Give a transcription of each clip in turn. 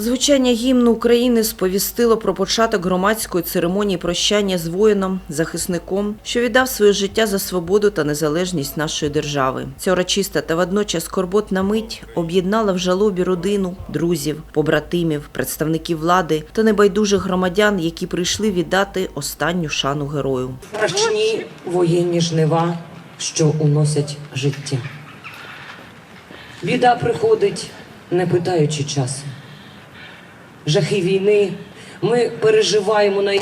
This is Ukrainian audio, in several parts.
Звучання гімну України сповістило про початок громадської церемонії прощання з воїном, захисником, що віддав своє життя за свободу та незалежність нашої держави. Ця урочиста та водночас скорботна мить об'єднала в жалобі родину, друзів, побратимів, представників влади та небайдужих громадян, які прийшли віддати останню шану герою. страшні воєнні жнива, що уносять життя. Біда приходить, не питаючи часу. Жахи війни ми переживаємо на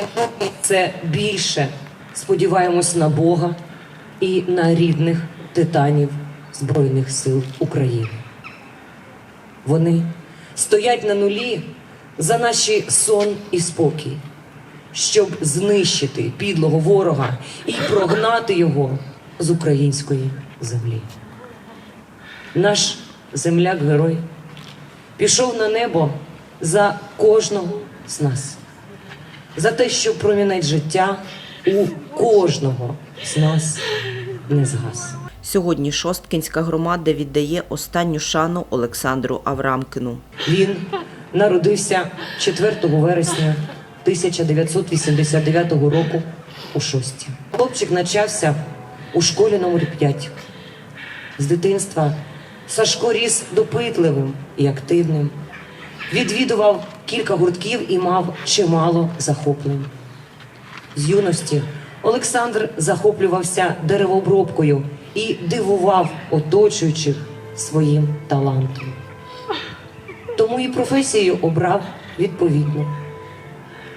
це більше. Сподіваємось на Бога і на рідних титанів Збройних сил України. Вони стоять на нулі за наші сон і спокій щоб знищити підлого ворога і прогнати його з української землі. Наш земляк-герой пішов на небо за кожного з нас, за те, щоб промінець життя у кожного з нас не згас. Сьогодні Шосткінська громада віддає останню шану Олександру Аврамкину. Він народився 4 вересня 1989 року у шості. Хлопчик навчався у школі номер 5. З дитинства Сашко ріс допитливим і активним. Відвідував кілька гуртків і мав чимало захоплень. З юності Олександр захоплювався деревообробкою і дивував оточуючих своїм талантом. Тому і професію обрав відповідно.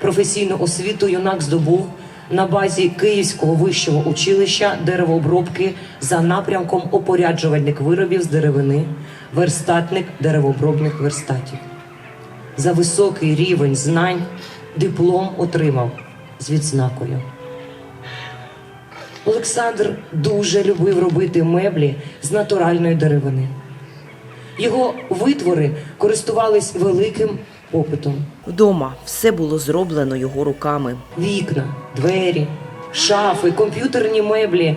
Професійну освіту юнак здобув на базі Київського вищого училища деревообробки за напрямком опоряджувальник виробів з деревини, верстатник деревообробних верстатів. За високий рівень знань диплом отримав з відзнакою. Олександр дуже любив робити меблі з натуральної деревини. Його витвори користувались великим попитом. Вдома все було зроблено його руками. Вікна, двері, шафи, комп'ютерні меблі.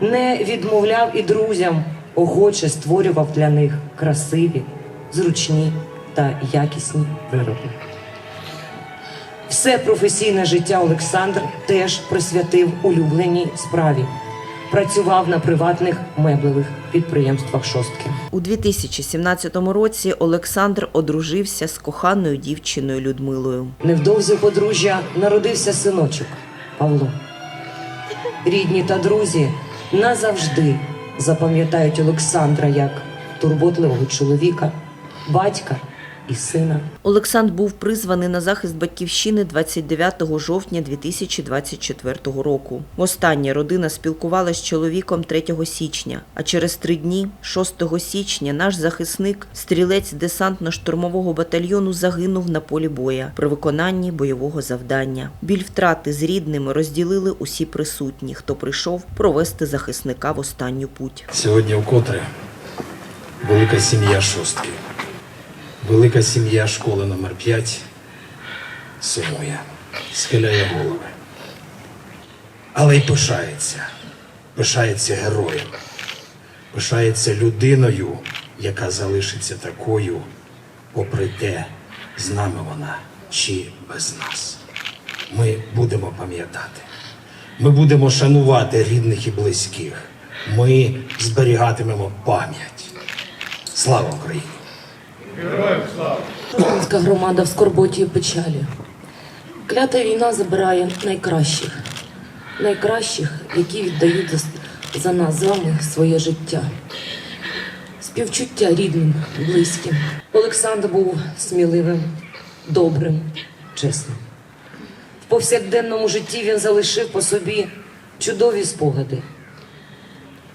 Не відмовляв і друзям, охоче створював для них красиві, зручні та якісні вироби. Все професійне життя Олександр теж присвятив улюбленій справі. Працював на приватних меблевих підприємствах шостки. У 2017 році Олександр одружився з коханою дівчиною Людмилою. Невдовзі подружжя народився синочок Павло. Рідні та друзі назавжди запам'ятають Олександра як турботливого чоловіка, батька і сина. Олександр був призваний на захист батьківщини 29 жовтня 2024 року. Востаннє родина спілкувалася з чоловіком 3 січня, а через три дні, 6 січня, наш захисник, стрілець десантно-штурмового батальйону, загинув на полі боя при виконанні бойового завдання. Біль втрати з рідними розділили усі присутні, хто прийшов провести захисника в останню путь. Сьогодні вкотре велика сім'я шостки, велика сім'я школи номер 5 сумує, схиляє голови. Але й пишається, пишається героєм, пишається людиною, яка залишиться такою, попри те, з нами вона чи без нас. Ми будемо пам'ятати. Ми будемо шанувати рідних і близьких. Ми зберігатимемо пам'ять. Слава Україні! Українська громада в скорботі і печалі. Клята війна забирає найкращих, найкращих, які віддають за, за нас з вами своє життя. Співчуття рідним, близьким. Олександр був сміливим, добрим, чесним. В повсякденному житті він залишив по собі чудові спогади.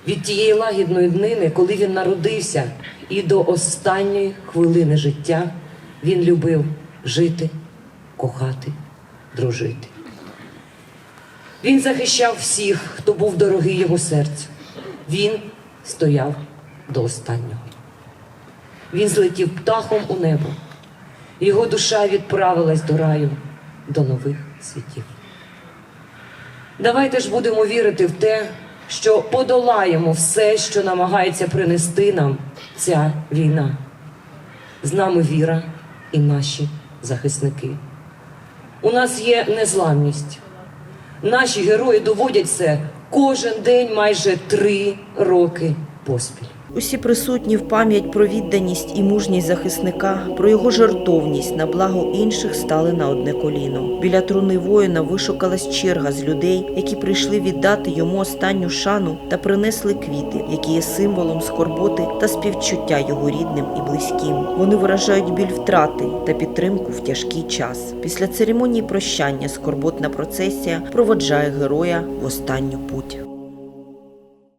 Від тієї лагідної днини, коли він народився, і до останньої хвилини життя він любив жити, кохати, дружити. Він захищав всіх, хто був дорогий його серцю. Він стояв до останнього. Він злетів птахом у небо. Його душа відправилась до раю, до нових світів. Давайте ж будемо вірити в те, що подолаємо все, що намагається принести нам ця війна. З нами віра, і наші захисники. У нас є незламність. Наші герої доводять це кожен день майже три роки поспіль. Усі присутні в пам'ять про відданість і мужність захисника, про його жертовність на благо інших стали на одне коліно. Біля труни воїна вишукалась черга з людей, які прийшли віддати йому останню шану та принесли квіти, які є символом скорботи та співчуття його рідним і близьким. Вони виражають біль втрати та підтримку в тяжкий час. Після церемонії прощання скорботна процесія проводжає героя в останню путь.